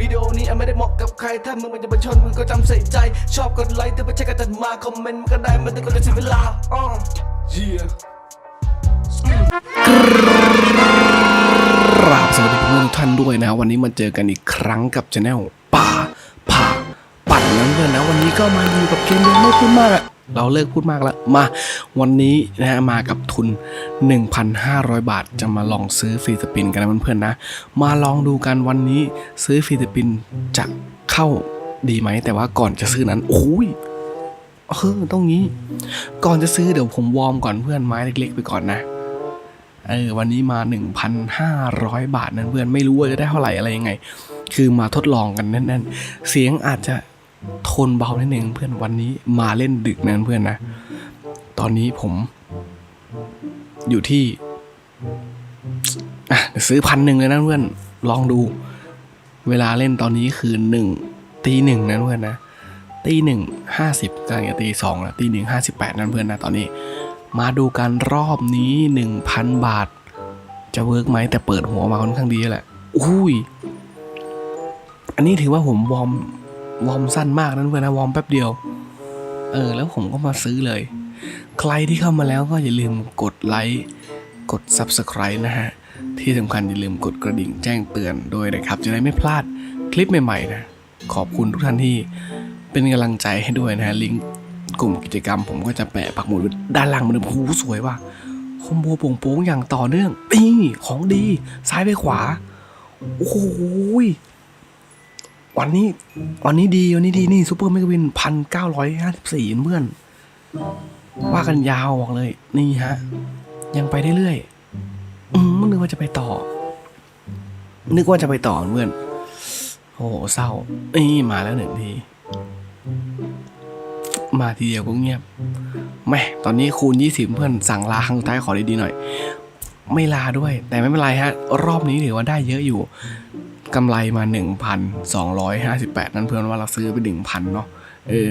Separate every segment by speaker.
Speaker 1: วิดีโอนี้อาจไม่ได้เหมาะกับใคร ถ้ามึงมันจะมาชนมึงก็จำใส่ใจ ชอบกดไลค์ถ้าไม่ใช่การจัดมา คอมเมนต์มันก็ได้ไม่ต้องกดเสียเวลาอ้อ yeah
Speaker 2: กราบสวัสดีเพื่อนทุกท่านด้วยนะ วันนี้มาเจอกันอีกครั้งกับช anel ป่าผ่าปั่นนั้นเพื่อนนะวันนี้ก็มาอยู่กับเกมเดียวไม่พูดมากอะ เราเลิกพูดมากแล้วมาวันนี้นะฮะมากับทุน 1,500 บาท จะมาลองซื้อฟรีสปินกันนะเพื่อนๆนะ มาลองดูกันวันนี้ซื้อฟรีสปินจะเข้าดีไหม แต่ว่าก่อนจะซื้อนั้นโอ้ยเออต้องงี้ ก่อนจะซื้อเดี๋ยวผมวอร์มก่อนเพื่อนไม้เล็กๆ ไปก่อนนะเออวันนี้มา 1,500 บาทนั้นเพื่อนไม่รู้ว่าจะได้เท่าไหร่อะไรยังไง คือมาทดลองกันแน่นๆ เสียงอาจจะ โทนเบานิดนึงเพื่อนวันนี้มาเล่นดึกนั้นเพื่อนนะ ตอนนี้ผม อยู่ที่อะซื้อพันหนึ่งเลยนะเพื่อนลองดู เวลาเล่นตอนนี้คือหนึ่งตีหนึ่งนะเพื่อนนะตีหนึ่งห้าสิบกลังจะตีสองแล้วตีหนึ่งห้าสิบแปดนั่นเพื่อนนะตอนนี้ มาดูกันรอบนี้หนึ่งพันบาท จะเวิร์กไหมแต่เปิดหัวมาค่อนข้างดีแหละ อุ้ย อันนี้ถือว่าผมวอร์ม วอร์มสั้นมากนั่นเพื่อนนะวอร์มแป๊บเดียว เออ แล้วผมก็มาซื้อเลย ใครที่เข้ามาแล้วก็อย่าลืมกดไลค์กด Subscribe นะฮะ ที่สำคัญอย่าลืมกดกระดิ่งแจ้งเตือนด้วยนะครับ จะได้ไม่พลาดคลิปใหม่ๆนะ ขอบคุณทุกท่านที่เป็นกำลังใจให้ด้วยนะฮะลิงก์กลุ่มกิจกรรม ผมก็จะแปะปักหมุดด้านล่างมือนโอ้สวยว่ะคอมโบโป่งๆอย่างต่อเนื่องนี่ของดี ซ้ายไปขวา โอ้โหย วันนี้ วันนี้ดีวันนี้ดีนี่ซูเปอร์เมกวินพันเก้าร้อยห้าสิบสี่เพื่อน ว่ากันยาวบอกเลย นี่ฮะ ยังไปได้เรื่อยอืมนึกว่าจะไปต่อ นึกว่าจะไปต่อเพื่อนโอ้โหเศร้านี่มาแล้วหนึ่งที มาทีเดียวก็เงียบแม่ตอนนี้คูณ20เพื่อนสั่งลาครั้งสุดท้ายขอดีๆหน่อย ไม่ลาด้วย แต่ไม่เป็นไรฮะ รอบนี้ถือว่าได้เยอะอยู่ กำไรมา 1,258 นั่นเพื่อนว่าเราซื้อไป 1,000 เนาะเออ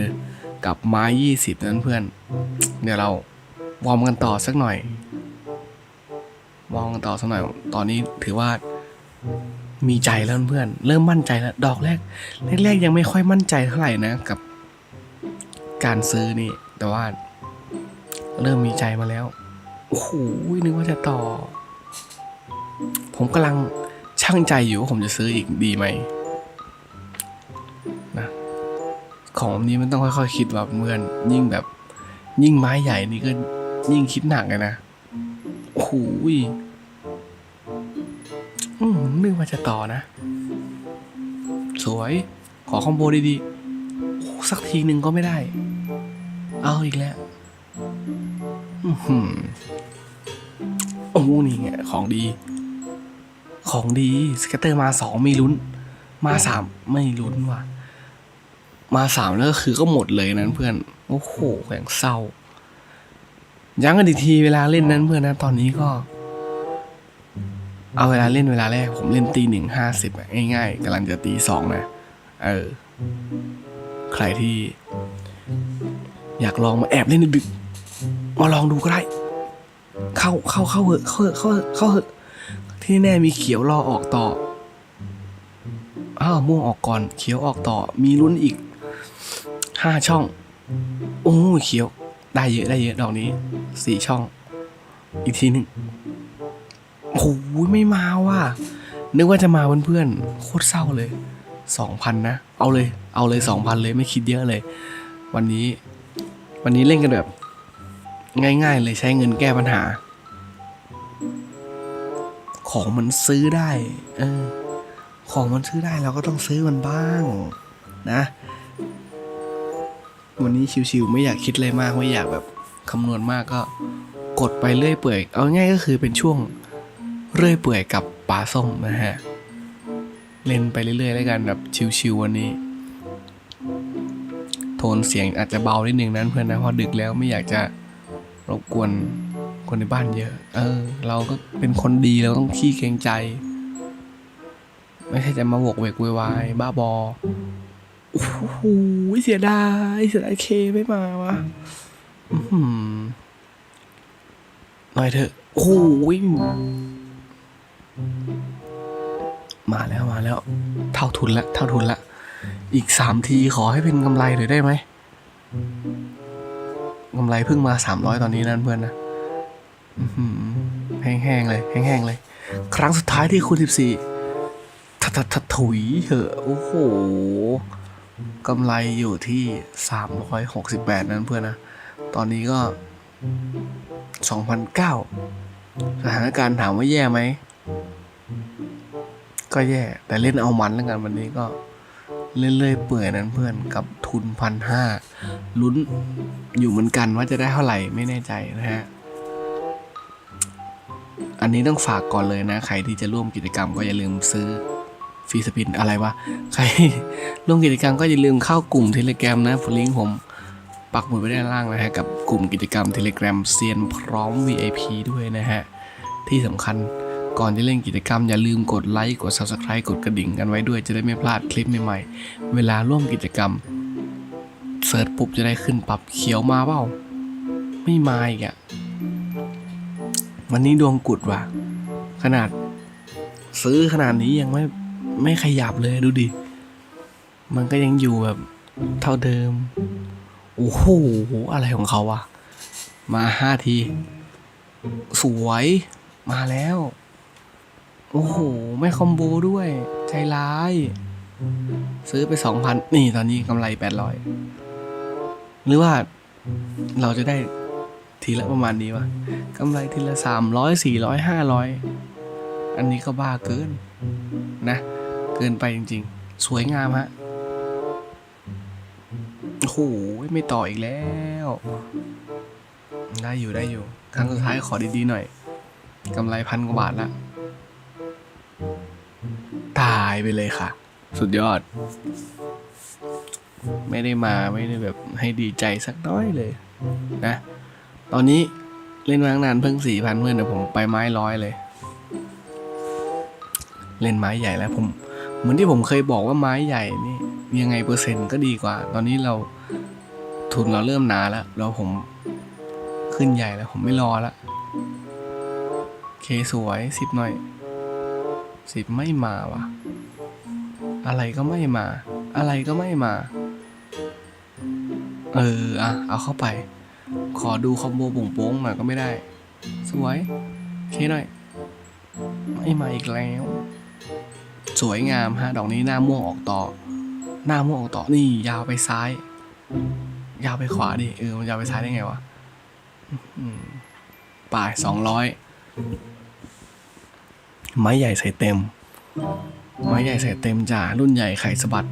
Speaker 2: กับไม้ 20 นั่นเพื่อน เดี๋ยวเราวอร์มกันต่อสักหน่อยวอร์มกันต่อสักหน่อย ตอนนี้ถือว่ามีใจแล้วเพื่อน เริ่มมั่นใจแล้ว ดอกแรก แรกๆยังไม่ค่อยมั่นใจเท่าไหร่นะกับ การซื้อนี่ แต่ว่า เริ่มมีใจมาแล้ว โอ้โหนึกว่าจะต่อ ผมกำลัง ช่างใจอยู่ว่าผมจะซื้ออีกดีไหมนะของนี้มันต้องค่อยๆคิดว่าเพื่อนยิ่งแบบ ยิ่งไม้ใหญ่นี่ก็ยิ่งคิดหนักเลยนะโอ้โหยอืมนึกว่าจะต่อนะ สวย ขอคอมโบดีๆสักทีหนึ่งก็ไม่ได้ เอาอีกแล้วอือหือโอ้นี่ไงของดี ของดีสเกตเตอร์มาสองไม่ลุ้น มาสามไม่ลุ้นว่ะ มาสามแล้วก็คือก็หมดเลยนั้นเพื่อน โอ้โหแข่งเศร้า ยังกันอีกทีเวลาเล่นนั้นเพื่อนนะตอนนี้ก็ เอาเวลาเล่นเวลาแรก ผมเล่นตีหนึ่งห้าสิบง่ายๆกำลังจะตีสองนะเออ ใครที่ อยากลองมาแอบเล่นดึกๆมาลองดูก็ได้ เข้าเข้าเข้าเหอะเข้าเหอะเข้าเหอะเข้าเหอะ ที่แน่มีเขียวรอออกต่อ อ้าวม่วงออกก่อน เขียวออกต่อ มีลุ้นอีกห้าช่อง โอ้เขียว ได้เยอะได้เยอะดอกนี้สี่ช่อง อีกทีหนึ่งโอ้โหไม่มาว่ะ นึกว่าจะมาเพื่อนๆ โคตรเศร้าเลยสองพันนะ เอาเลย เอาเลยสองพันเลยไม่คิดเยอะเลย วันนี้ วันนี้เล่นกันแบบ ง่าย ๆ เลยใช้เงินแก้ปัญหา ของมันซื้อได้ เออ ของมันซื้อได้เราก็ต้องซื้อมันบ้าง นะ วันนี้ชิวๆไม่อยากคิดอะไรมากไม่อยากแบบคำนวณมากก็กดไปเรื่อยเปื่อย เอาง่ายก็คือเป็นช่วงเรื่อยเปื่อยกับปลาส้มนะฮะ เล่นไปเรื่อยๆแล้วกันแบบชิวๆวันนี้ โทนเสียงอาจจะเบานิดนึงนั้นเพื่อนนะเพราะดึกแล้วไม่อยากจะรบกวน คนในบ้านเยอะ เออ เราก็เป็นคนดีเราต้องขี้เกรงใจ ไม่ใช่จะมาโวกเวกววายบ้าบอโอ้โหเสียดายเสียดายเคไม่มาวะหน่อยเถอะโอ้โหมาแล้วมาแล้ว เท่าทุนละเท่าทุนละ อีกสามทีขอให้เป็นกำไรหน่อยได้ไหมกำไรเพิ่งมาสามร้อยตอนนี้นั่นเพื่อนนะ แห้งๆเลยแห้งๆเลย ครั้งสุดท้ายที่คูณสิบสี่ทัดทัดถุยเถอะโอ้โหกำไรอยู่ที่สามร้อยหกสิบแปดนั่นเพื่อนนะ ตอนนี้ก็สองพันเก้าสถานการณ์ถามว่าแย่ไหม ก็แย่ แต่เล่นเอามันแล้วกันวันนี้ก็เล่นเลื่อยเปื่อยนั้นเพื่อนกับทุนพันห้าลุ้นอยู่เหมือนกันว่าจะได้เท่าไหร่ไม่แน่ใจนะฮะ อันนี้ต้องฝากก่อนเลยนะ ใครที่จะร่วมกิจกรรมก็อย่าลืมซื้อฟรีสปินอะไรวะ ใครร่วมกิจกรรมก็อย่าลืมเข้ากลุ่มเทเล gram นะลิงก์ผมปักหมุดไว้ด้านล่างนะฮะ กับกลุ่มกิจกรรมเทเล gram เซียนพร้อม VIP ด้วยนะฮะ ที่สำคัญก่อนจะเล่นกิจกรรมอย่าลืมกดไลค์กด Subscribe กดกระดิ่งกันไว้ด้วยจะได้ไม่พลาดคลิปใหม่ๆ เวลาร่วมกิจกรรมเซิร์ชปุ๊บจะได้ขึ้นปรับเขียวมาเปล่า ไม่มาอีกอะ วันนี้ดวงกุดว่ะ ขนาด ซื้อขนาดนี้ยังไม่ไม่ขยับเลยดูดิ มันก็ยังอยู่แบบเท่าเดิม โอ้โห อะไรของเขาวะ มาห้าที สวยมาแล้ว โอ้โห ไม่คอมโบด้วย ใจร้าย ซื้อไปสองพันนี่ตอนนี้กำไรแปดร้อยหรือว่าเราจะได้ ทีละประมาณนี้วะกำไรทีละสามร้อยสี่ร้อยห้าร้อยอันนี้ก็บ้าเกินนะ เกินไปจริง ๆ สวยงามฮะโอ้โหไม่ต่ออีกแล้ว ได้อยู่ได้อยู่ ครั้งสุดท้ายขอดีๆหน่อยกำไรพันกว่าบาทละตายไปเลยค่ะ สุดยอด ไม่ได้มาไม่ได้แบบให้ดีใจสักน้อยเลย นะ ตอนนี้เล่นมาตั้งนานเพิ่งสี่พันเพื่อนเดี๋ยวผมไปไม้ร้อยเลย เล่นไม้ใหญ่แล้วผม เหมือนที่ผมเคยบอกว่าไม้ใหญ่นี่ยังไงเปอร์เซ็นต์ก็ดีกว่า ตอนนี้เราทุนเราเริ่มหนาแล้วแล้วผมขึ้นใหญ่แล้วผมไม่รอละเคสวยสิบหน่อยสิบไม่มาวะอะไรก็ไม่มา อะไรก็ไม่มา เอออะเอาเข้าไป ขอดูคอมโบป่งโป้งๆหน่อยก็ไม่ได้ สวยเคหน่อย ไม่มาอีกแล้ว สวยงามฮะ ดอกนี้หน้าม่วงออกต่อ หน้าม่วงออกต่อ นี่ ยาวไปซ้าย ยาวไปขวาดิ เออ มันยาวไปซ้ายได้ไงวะป่ายสองร้อยไม้ใหญ่ใส่เต็ม ไม้ใหญ่ใส่เต็มจ้ารุ่นใหญ่ไข่สะบัด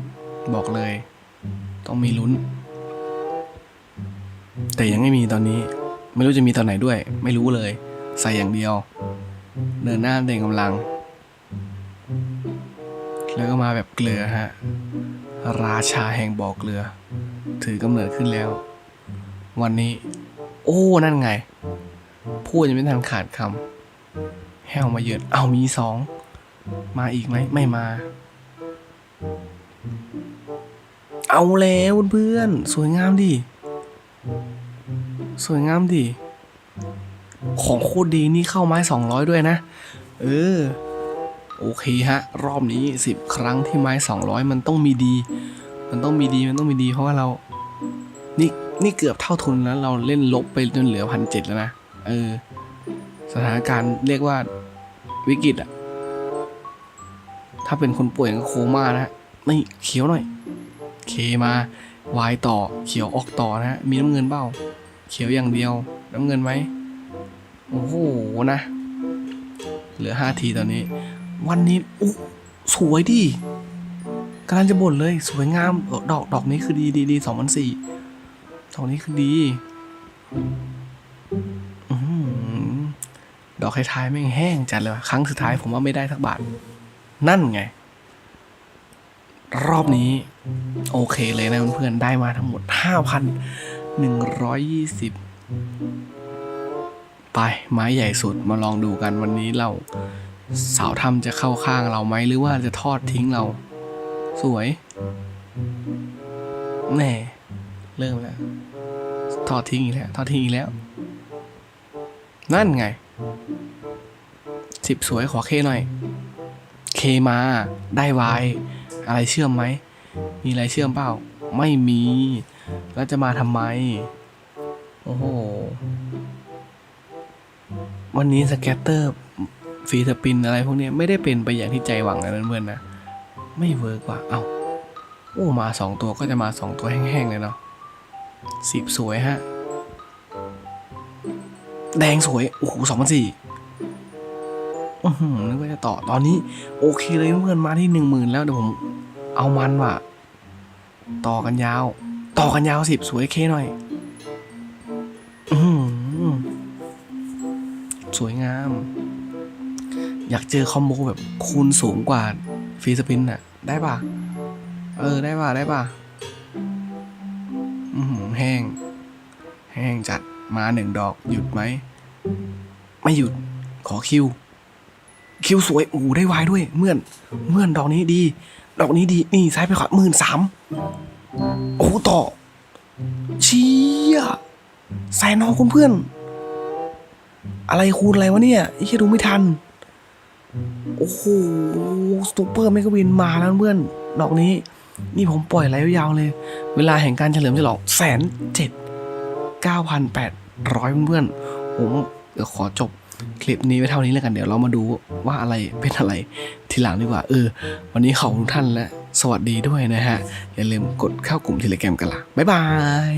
Speaker 2: บอกเลย ต้องมีลุ้น แต่ยังไม่มีตอนนี้ ไม่รู้จะมีตอนไหนด้วย ไม่รู้เลย ใส่อย่างเดียว เดินหน้าเด่งกำลัง แล้วก็มาแบบเกลือฮะ ราชาแห่งบ่อเกลือ ถือกำเนิดขึ้นแล้ว วันนี้ โอ้นั่นไง พูดยังไม่ทันขาดคำแห้วมาเยือนเอามีสองมาอีกไหมไม่มา เอาแล้วเพื่อน สวยงามดิ สวยงามดิของโคตรดีนี่เข้าไม้สองร้อยด้วยนะ เออ โอเคฮะ รอบนี้สิครั้งที่ไม้สองร้อยมันต้องมีดี มันต้องมีดีมันต้องมีดีเพราะว่าเรา นี่นี่เกือบเท่าทุนแล้วเราเล่นลบไปจนเหลือพันเจ็ดแล้วนะ เออ สถานการณ์เรียกว่าวิกฤตอะถ้าเป็นคนป่วยก็โคม่านะฮะนี่เขียวหน่อย เคมาวายต่อเขียวออกต่อนะฮะมีน้ำเงินเปล่า เขียวอย่างเดียว น้ำเงินไหมโอ้โหนะ เหลือห้าทีตอนนี้ วันนี้อู้สวยดิกำลังจะบ่นเลย สวยงาม ดอกดอกนี้คือดีดีดีสองพันสี่ดอกนี้คือดีอื้อหือดอกท้ายๆแม่งแห้งจัดเลยครั้งสุดท้ายผมว่าไม่ได้สักบาท นั่นไง รอบนี้ โอเคเลยนะเพื่อนๆได้มาทั้งหมด 5,000 120 ไปไม้ใหญ่สุดมาลองดูกันวันนี้เราสาวทำจะเข้าข้างเราไหมหรือว่าจะทอดทิ้งเรา สวย แน่ เริ่มแล้ว ทอดทิ้งอีกแล้ว ทอดทิ้งอีกแล้ว นั่นไง สิบสวยขอเคหน่อย เคมาได้วาย อะไรเชื่อมไหม มีอะไรเชื่อมเปล่า ไม่มี แล้วจะมาทำไม โอ้โห วันนี้สแกตเตอร์ฟรีสปินอะไรพวกนี้ไม่ได้เป็นไปอย่างที่ใจหวังนะเพื่อนๆนะ ไม่เวิร์กว่ะเอ้าโอ้มาสองตัวก็จะมาสองตัวแห้งๆเลยเนาะสิบสวยฮะ แดงสวย โอ้โหสองพันสี่อือหือนึกว่าจะต่อตอนนี้ โอเคเลยเพื่อนมาที่หนึ่งหมื่นแล้วเดี๋ยวผม เอามันว่ะ ต่อกันยาว ต่อกันยาวสิบสวยเคหน่อย อืสวยงาม อยากเจอคอมโบแบบคูณสูงกว่าฟรีสปินน่ะได้ป่ะ เออ ได้ป่ะ ได้ป่ะ อือหือแห้ง แห้งจัดมาหนึ่งดอกหยุดไหม ไม่หยุดขอคิว คิวสวยโอ้ได้วายด้วย เมื่อน เมื่อนดอกนี้ดี ดอกนี้ดี นี่ซ้ายไปขวาหมื่นสาม โอ้โหต่อเชี่ยแสนนอคุณเพื่อนอะไรคูณอะไรวะเนี่ยไอ้แค่ดูไม่ทัน โอ้โหสตูเปอร์เมกะวินมาแล้วเพื่อนดอกนี้ นี่ผมปล่อยไหลยาวเลย เวลาแห่งการเฉลิมฉลองแสนเจ็ดเก้าพันแปดร้อยเพื่อนผมเดี๋ยวขอจบคลิปนี้ไว้เท่านี้แล้วกันเดี๋ยวเรามาดูว่าอะไรเป็นอะไรทีหลังดีกว่า เออ วันนี้ขอบคุณทุกท่านและ สวัสดีด้วยนะฮะ อย่าลืมกดเข้ากลุ่มทีลแกรมกันละบ๊ายบาย